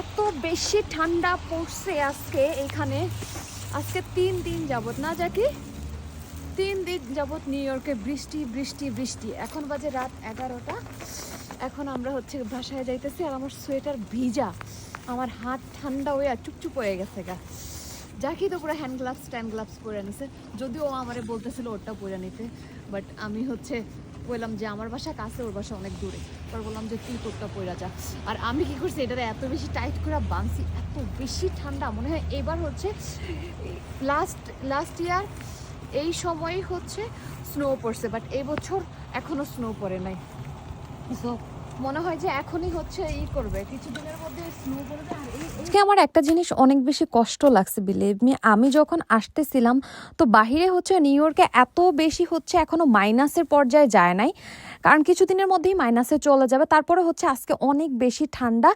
এত বেশি ঠান্ডা পড়ছে আজকে এখানে আজকে তিন দিন যাবত না যাকি তিন দিন যাবত নিউ ইয়র্কে বৃষ্টি বৃষ্টি বৃষ্টি। এখন বাজে রাত এগারোটা। এখন আমরা হচ্ছে বাসায় যাইতেছি আর আমার সোয়েটার ভিজা। আমার হাত ঠান্ডা হয়ে চুপচুপ হয়ে গেছে গা। যাকেই তো পুরো হ্যান্ড গ্লাভস ট্যান্ড গ্লাভস পরে নিছে যদিও ও আমারে বলতেছিল ওটা পরে নিতে। বাট আমি হচ্ছে বললাম যে আমার বাসা কাছে ওর বাসা অনেক দূরে। পর বললাম যে তুই কোটটা পড়া যা। আর আমি কি করছি এটা এত বেশি টাইট করে বাঁধছি এত বেশি ঠান্ডা মনে হয় এবার হচ্ছে লাস্ট লাস্ট ইয়ার এই সময়ই হচ্ছে স্নো পড়ছে বাট এবছর এখনও এখনও স্নো পড়ে নাই। So, মনে হয় যে এখনই হচ্ছে ই করবে। কিছুদিনের মধ্যে স্নো এই আজকে আমার একটা জিনিস অনেক বেশি কষ্ট লাগছে বিলিভ মি আমি যখন আসতেছিলাম, তো বাহিরে হচ্ছে নিউ ইয়র্কে এত বেশি হচ্ছে এখনও মাইনাসের পর্যায়ে যায় নাই। কারণ কিছুদিনের মধ্যেই মাইনাসে চলে যাবে। তারপরে হচ্ছে আজকে অনেক বেশি ঠান্ডা।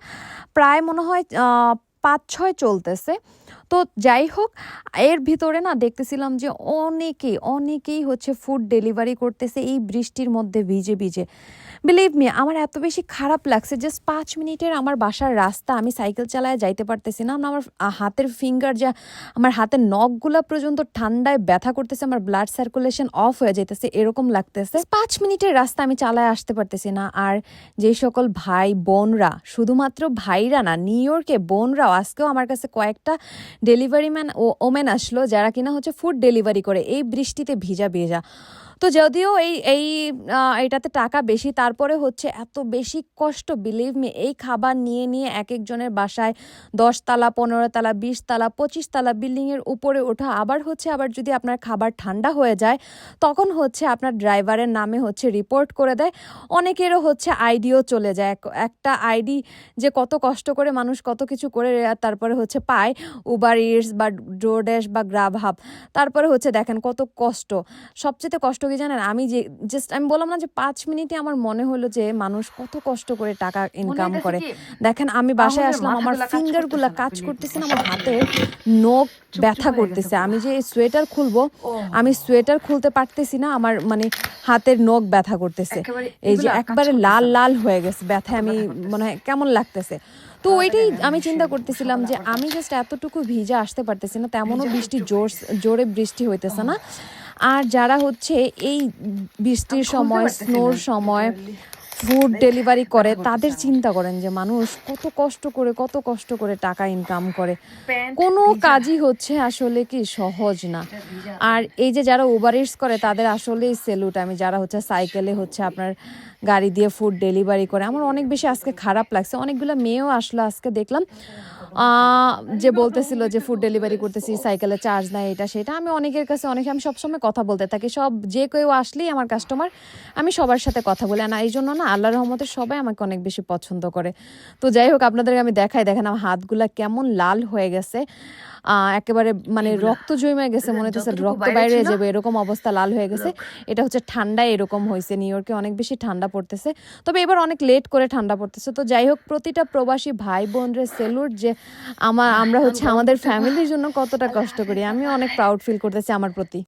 প্রায় মনে হয় পাঁচ ছয় চলতেছে। তো যাই হোক, এর ভিতরে না দেখতেছিলাম যে অনেকেই অনেকেই হচ্ছে ফুড ডেলিভারি করতেছে এই বৃষ্টির মধ্যে ভিজে ভিজে। বিলিভ মি আমার এত বেশি খারাপ লাগছে জাস্ট পাঁচ মিনিটের আমার বাসার রাস্তা, আমি সাইকেল চালায় যাইতে পারতেছি না, আমার হাতের ফিঙ্গার যা, আমার হাতের নখগুলা পর্যন্ত ঠান্ডায় ব্যথা করতেছে, আমার ব্লাড সার্কুলেশন অফ হয়ে যাইতেছে, এরকম লাগতেছে। পাঁচ মিনিটের রাস্তা আমি চালায় আসতে পারতেছি না, আর যে সকল ভাই, বোনরা, শুধুমাত্র ভাইরা না নিউ ইয়র্কে বোনরাও, আজকেও আমার কাছে কয়েকটা ডেলিভারি ম্যান ও ওমেন আসলো, যারা কিনা হচ্ছে ফুড ডেলিভারি করে, এই বৃষ্টিতে ভিজা ভেজা। তো যদিও এই এই এটাতে টাকা বেশি, তারপরে হচ্ছে এত বেশি কষ্ট বিলিভ মি এই খাবার নিয়ে নিয়ে এক একজনের বাসায় দশ তালা, পনেরো তালা, বিশ তালা, পঁচিশ তালা বিল্ডিংয়ের উপরে ওঠা, আবার হচ্ছে আবার যদি আপনার খাবার ঠান্ডা হয়ে যায়, তখন হচ্ছে আপনার ড্রাইভারের নামে হচ্ছে রিপোর্ট করে দেয়। অনেকেরও হচ্ছে আইডিও চলে যায়। এক- একটা আইডি যে কত কষ্ট করে মানুষ কত কিছু করে, তারপরে হচ্ছে পায়। উবার ইটস বা ডোরড্যাশ বা গ্রাব হাব তারপরে হচ্ছে দেখেন কত কষ্ট। সবচেয়ে কষ্ট কি জানেন? আমি যে জাস্ট আমি বললাম না যে পাঁচ মিনিটে আমার মনে হলো যে মানুষ কত কষ্ট করে টাকা ইনকাম করে। দেখেন আমি বাসায় আসলাম আমার মাথাগুলা কাজ করতেছে না। আমার হাতে নখ ব্যথা করতেছে। আমি যে সোয়েটার খুলবো আমি সোয়েটার খুলতে পারতেছি না আমার মানে হাতের নখ ব্যথা করতেছে। এই যে একবারে লাল লাল হয়ে গেছে ব্যথা আমি মনে হয় কেমন লাগতেছে। তো ওইটাই আমি চিন্তা করতেছিলাম যে আমি জাস্ট এতটুকু ভিজা আসতে পারতেছে না তেমনও বৃষ্টি জোর জোরে বৃষ্টি হইতেছে না। আর যারা হচ্ছে এই বৃষ্টির সময় স্নোর সময় ফুড ডেলিভারি করে তাদের চিন্তা করেন যে মানুষ কত কষ্ট করে কত কষ্ট করে টাকা ইনকাম করে। কোনো কাজই হচ্ছে আসলে কি সহজ না। আর এই যে যারা ইটস করে তাদের আসলেই সেলুট আমি যারা হচ্ছে সাইকেলে হচ্ছে আপনার গাড়ি দিয়ে ফুড ডেলিভারি করে আমার অনেক বেশি আজকে খারাপ লাগছে। অনেকগুলো মেয়েও আসলো আজকে দেখলাম। যে বলতেছিল যে ফুড ডেলিভারি করতেছি সাইকেলে চার্জ নেয় এটা সেটা আমি অনেকের কাছে অনেকে আমি সবসময় কথা বলতে থাকি। সব যে কেউ আসলেই আমার কাস্টমার আমি সবার সাথে কথা বলি। না এই জন্য না আল্লাহ রহমতে সবাই আমাকে অনেক বেশি পছন্দ করে। তো যাই হোক আপনাদেরকে আমি দেখাই দেখেন আমার হাতগুলা কেমন লাল হয়ে গেছে। একেবারে মানে রক্ত জমে গেছে মনে হচ্ছে রক্ত বাইরে যাবে এরকম অবস্থা লাল হয়ে গেছে। এটা হচ্ছে ঠান্ডায় এরকম হয়েছে নিউ ইয়র্কে অনেক বেশি ঠান্ডা পড়তেছে। তবে এবার অনেক লেট করে ঠান্ডা পড়তেছে। তো যাই হোক প্রতিটা প্রবাসী ভাই বোনরে সেলুট যে আমার আমরা হচ্ছে আমাদের ফ্যামিলির জন্য কতটা কষ্ট করি। আমি অনেক প্রাউড ফিল করতেছি আমার প্রতি।